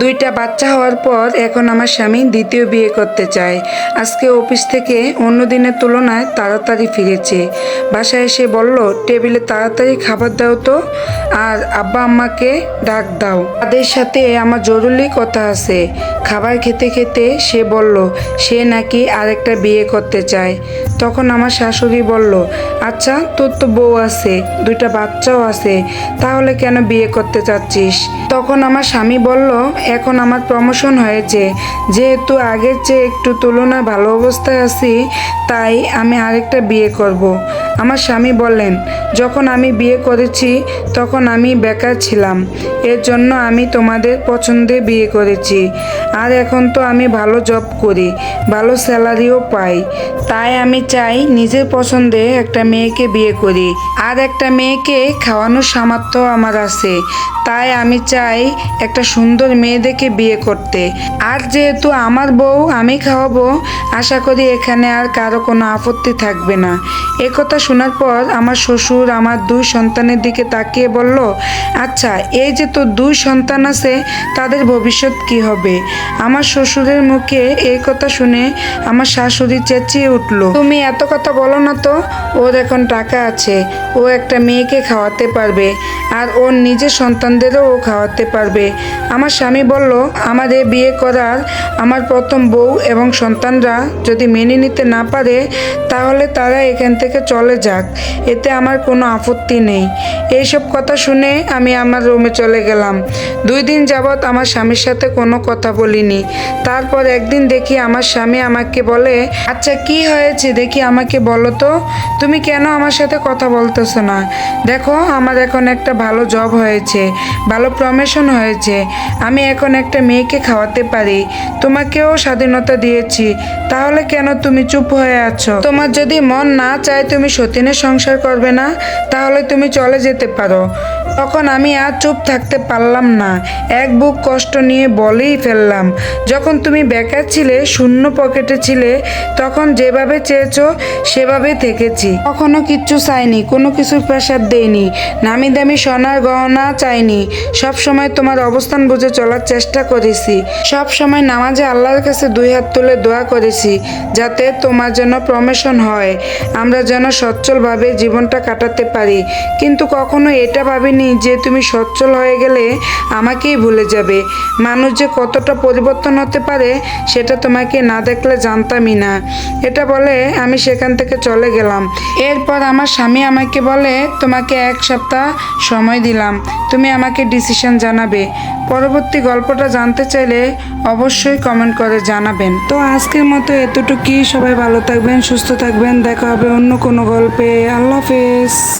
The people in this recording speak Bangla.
দুইটা বাচ্চা হওয়ার পর এখন আমার স্বামী দ্বিতীয় বিয়ে করতে চায়। আজকে অফিস থেকে অন্য দিনের তুলনায় তাড়াতাড়ি ফিরেছে। বাসায় এসে বলল, টেবিলে তাড়াতাড়ি খাবার দাও তো, আর আব্বা আম্মাকে ডাক দাও। তাদের সাথে আমার জরুরি কথা আছে। খাবার খেতে খেতে সে বলল, সে নাকি আরেকটা বিয়ে করতে চায়। তখন আমার শাশুড়ি বলল আচ্ছা তোর তো বউ আছে, দুইটা বাচ্চাও আছে, তাহলে কেন বিয়ে করতে চাচ্ছিস? তখন আমার স্বামী বলল এখন আমার প্রমোশন হয়েছে যেহেতু আগের চেয়ে একটু তুলনায় ভালো অবস্থায় আছি, তাই আমি আরেকটা বিয়ে করব। আমার স্বামী বললেন, যখন আমি বিয়ে করেছি, তখন আমি বেকার ছিলাম। এর জন্য আমি তোমাদের পছন্দে বিয়ে করেছি। আর এখন তো আমি ভালো জব করি, ভালো স্যালারিও পাই। তাই আমি চাই নিজের পছন্দে একটা মেয়েকে বিয়ে করি। আর একটা মেয়েকে খাওয়ানোর সামর্থ্য আমার আছে। তাই আমি চাই একটা সুন্দর মেয়ে দেখে বিয়ে করতে। আর যেহেতু আমার বউ আমি খাওয়াবো, আশা করি এখানে আর কারও কোনো আপত্তি থাকবে না। এ কথা শোনার পর আমার শ্বশুর আমার দুই সন্তানের দিকে তাকিয়ে বলল আচ্ছা এই যে তোর দুই সন্তান আছে, তাদের ভবিষ্যৎ কি হবে? আমার শ্বশুরের মুখে এই কথা শুনে আমার শাশুড়ি চেঁচিয়ে উঠল, তুমি এত কথা বলো না তো, ওর এখন টাকা আছে, ও একটা মেয়েকে খাওয়াতে পারবে, আর ওর নিজের সন্তানদেরও ও খাওয়াতে পারবে। আমার স্বামী বলল আমাদের বিয়ে করার আমার প্রথম বউ এবং সন্তানরা যদি মেনে নিতে না পারে, তাহলে তারা এখান থেকে চলে যাক, এতে আমার কোনো আপত্তি নেই। এইসব কথা শুনে আমি আমার রুমে চলে গেলাম। দুই দিন যাবৎ আমার স্বামীর সাথে কোনো কথা বলিনি। তারপর একদিন দেখি আমার স্বামী আমাকে বলে আচ্ছা কি হয়েছে? দেখি আমাকে বলো তো। তুমি কেন আমার সাথে কথা বলতেছো না? দেখো, আমার এখন একটা ভালো জব হয়েছে, ভালো প্রমোশন হয়েছে। আমি এখন একটা মেয়েকে খাওয়াতে পারি। তোমাকেও স্বাধীনতা দিয়েছি। তাহলে কেন তুমি চুপ হয়ে আছো? তোমার যদি মন না চায়, তুমি সতীনের সংসার করবে না তাহলে তুমি চলে যেতে পারো। তখন আমি আর চুপ থাকতে পারলাম না। এক বুক কষ্ট নিয়ে বলেই ফেললাম, যখন তুমি বেকার ছিলে, শূন্য পকেটে ছিলে, তখন যেভাবে চেয়েছো, সেভাবে থেকেছি। কখনো কিচ্ছু চাইনি, কোনো কিছুর প্রেশার দেইনি নামি দামি সোনার গহনা চাইনি। সব সময় তোমার অবস্থান বুঝে চলার চেষ্টা করেছি। সব সময় নামাজে আল্লাহর কাছে দুই হাত তুলে দোয়া করেছি, যাতে তোমার যেন প্রমোশন হয়। আমরা যেন সচ্ছলভাবে জীবনটা কাটাতে পারি। কিন্তু কখনো এটা ভাবিনি যে তুমি সচ্ছল হয়ে গেলে আমাকেই ভুলে যাবে। মানুষ যে কতটা পরিবর্তন হতে পারে, সেটা তোমাকে না দেখলে জানতামই না। এটা বলে আমি সেখান থেকে চলে গেলাম। এরপর আমার স্বামী আমাকে বলে, তোমাকে এক সপ্তাহ সময় দিলাম। তুমি আমাকে ডিসিশন জানাবে। পরবর্তী গল্পটা জানতে চাইলে অবশ্যই কমেন্ট করে জানাবেন। তো আজকের মতো এতটুকুই। সবাই ভালো থাকবেন, সুস্থ থাকবেন। দেখা হবে অন্য কোনো গল্পে। আল্লাহ হাফেজ।